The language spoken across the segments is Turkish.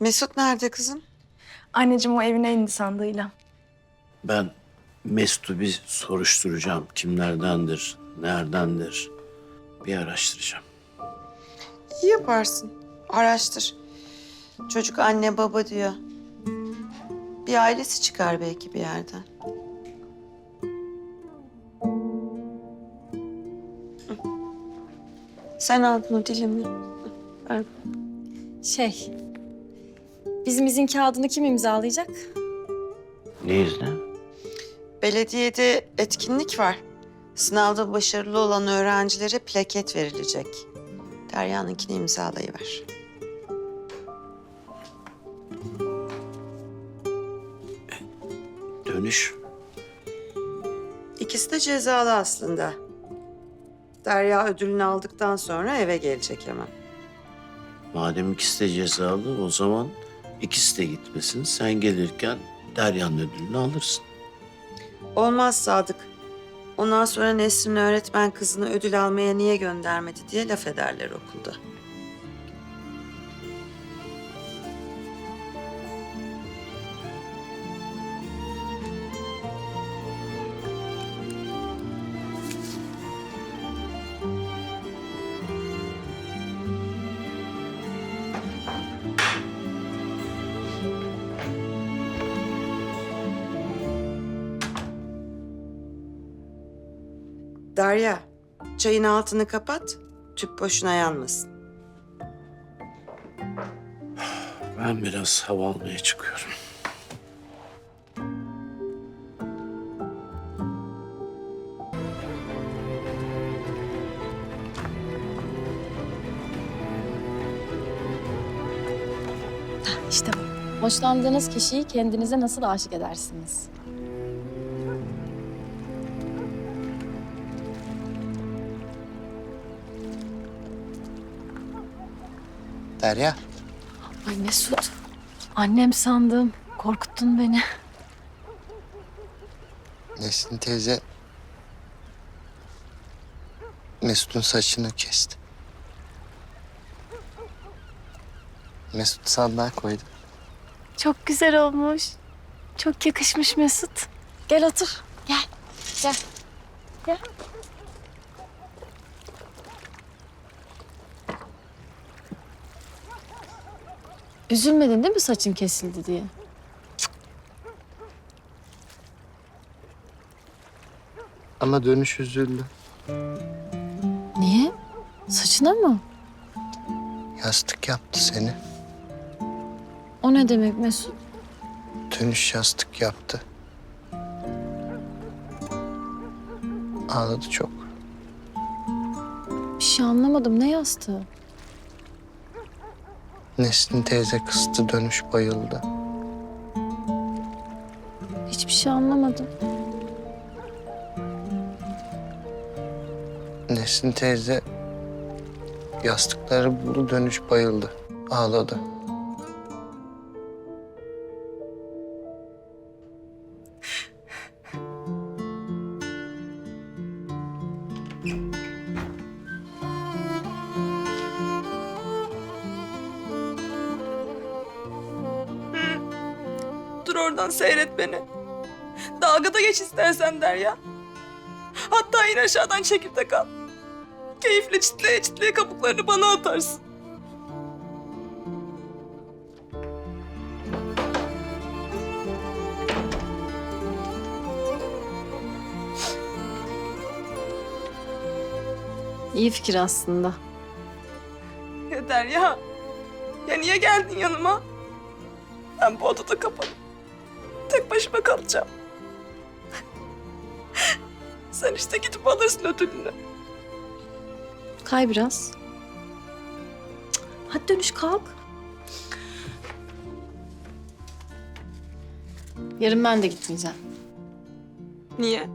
Mesut nerede kızım? Anneciğim o evine indi sandığıyla. Ben Mesut'u bir soruşturacağım. Kimlerdendir, neredendir bir araştıracağım. İyi yaparsın. Araştır. Çocuk anne baba diyor. Bir ailesi çıkar belki bir yerden. Sen al bunu dilimi. Ver. Şey, bizim izin kağıdını kim imzalayacak? Ne izni? Belediyede etkinlik var. Sınavda başarılı olan öğrencilere plaket verilecek. Derya'nınkini imzalayıver. Dönüş. İkisi de cezalı aslında. Derya ödülünü aldıktan sonra eve gelecek hemen. Madem ikisi de cezalı o zaman ikisi de gitmesin. Sen gelirken Derya'nın ödülünü alırsın. Olmaz Sadık. Ondan sonra Nesrin öğretmen kızını ödül almaya niye göndermedi diye laf ederler okulda. Derya, çayın altını kapat. Tüp boşuna yanmasın. Ben biraz hava almaya çıkıyorum. İşte bu. Hoşlandığınız kişiyi kendinize nasıl aşık edersiniz? Derya. Ay Mesut, annem sandım. Korkuttun beni. Nesin teyze Mesut'un saçını kesti. Mesut sandığa koydu. Çok güzel olmuş. Çok yakışmış Mesut. Gel otur. Gel. Gel. Gel. Üzülmedin değil mi saçın kesildi diye? Ama dönüş üzüldü. Niye? Saçına mı? Yastık yaptı seni. O ne demek Mesut? Dönüş yastık yaptı. Ağladı çok. Bir şey anlamadım. Ne yastığı? Nesin teyze kıstı dönüş bayıldı. Hiçbir şey anlamadım. Nesin teyze yastıkları buldu dönüş bayıldı. Ağladı. Oradan seyret beni. Dalgada geç istersen der ya. Hatta in aşağıdan çekirdek al. Keyifle çitleye çitleye kabuklarını bana atarsın. İyi fikir aslında. Ya Derya. Ya niye geldin yanıma? Ben bu odada kapalı. Tek başıma kalacağım. Sen işte gidip alırsın ödülünü. Kay biraz. Cık, Hadi dönüş kalk. Yarın ben de gitmeyeceğim. Niye?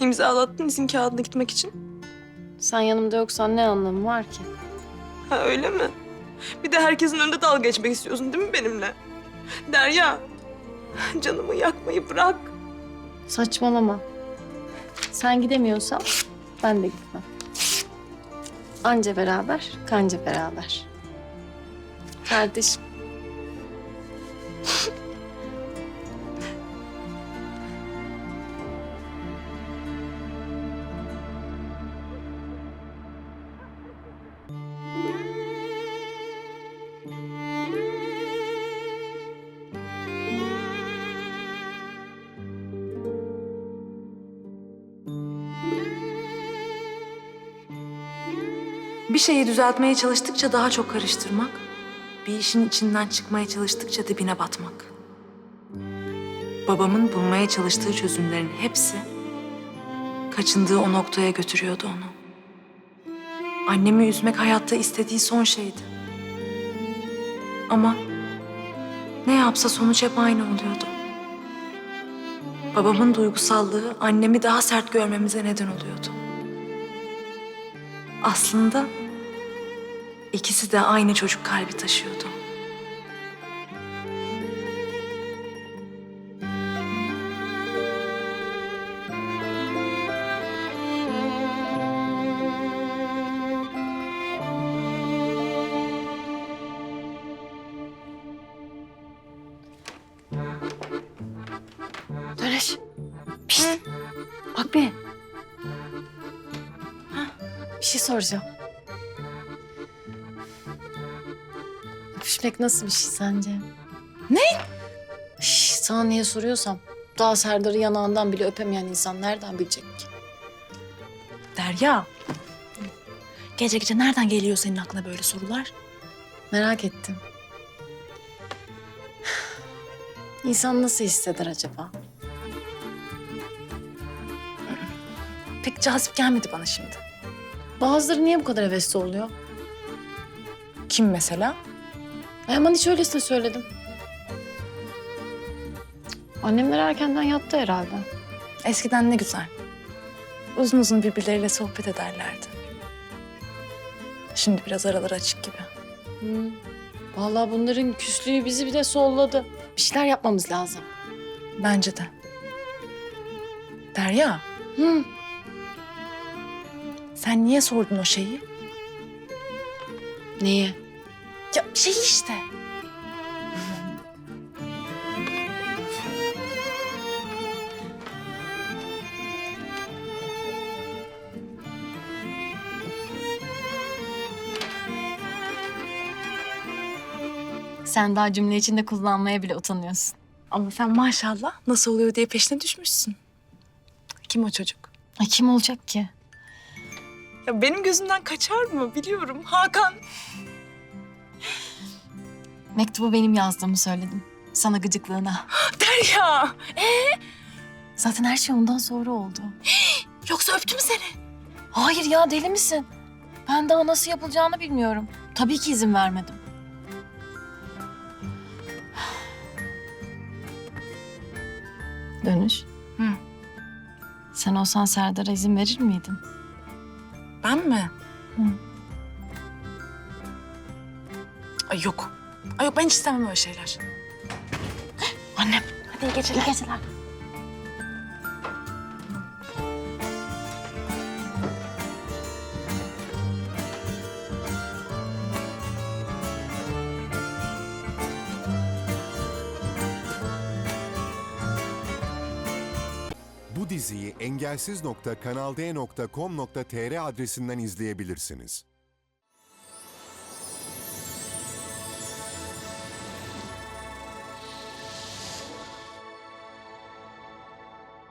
İmzalattın izin kağıdına gitmek için. Sen yanımda yoksan ne anlamı var ki? Ha öyle mi? Bir de herkesin önünde dalga geçmek istiyorsun değil mi benimle? Derya, canımı yakmayı bırak. Saçmalama. Sen gidemiyorsan ben de gitmem. Anca beraber, kanca beraber. Kardeşim. Bir şeyi düzeltmeye çalıştıkça daha çok karıştırmak, bir işin içinden çıkmaya çalıştıkça dibine batmak. Babamın bulmaya çalıştığı çözümlerin hepsi kaçındığı o noktaya götürüyordu onu. Annemi üzmek hayatta istediği son şeydi. Ama ne yapsa sonuç hep aynı oluyordu. Babamın duygusallığı annemi daha sert görmemize neden oluyordu. Aslında ikisi de aynı çocuk kalbi taşıyordu. Dönüş. Pişt. Bak bir. Bir şey soracağım. Öpüşmek nasıl bir şey sence? Ne? Şş, sana niye soruyorsam daha Serdar'ı yanağından bile öpemeyen insan nereden bilecek ki? Derya. Gece gece nereden geliyor senin aklına böyle sorular? Merak ettim. İnsan nasıl hisseder acaba? Pek cazip gelmedi bana şimdi. Bazıları niye bu kadar hevesli oluyor? Kim mesela? Ay aman hiç öylesine söyledim. Annemler erkenden yattı herhalde. Eskiden ne güzel. Uzun uzun birbirleriyle sohbet ederlerdi. Şimdi biraz araları açık gibi. Hı. Vallahi bunların küslüğü bizi bir de solladı. Bir şeyler yapmamız lazım. Bence de. Derya, Hı. sen niye sordun o şeyi? Neyi? Ya şey işte. Sen daha cümle içinde kullanmaya bile utanıyorsun. Ama sen maşallah nasıl oluyor diye peşine düşmüşsün. Kim o çocuk? Ay kim olacak ki? Ya benim gözümden kaçar mı biliyorum. Hakan. Mektubu benim yazdığımı söyledim. Sana gıcıklığına. Derya. Zaten her şey ondan sonra oldu. Yoksa öptü mü seni? Hayır ya deli misin? Ben daha nasıl yapılacağını bilmiyorum. Tabii ki izin vermedim. Dönüş. Hı. Sen olsan Serdar'a izin verir miydin? Ben mi? Hı. Ay yok. Ay yok ben hiç istemem öyle şeyler. Annem. Hadi iyi geceler. İyi geceler. Bu diziyi engelsiz.kanalde.com.tr adresinden izleyebilirsiniz.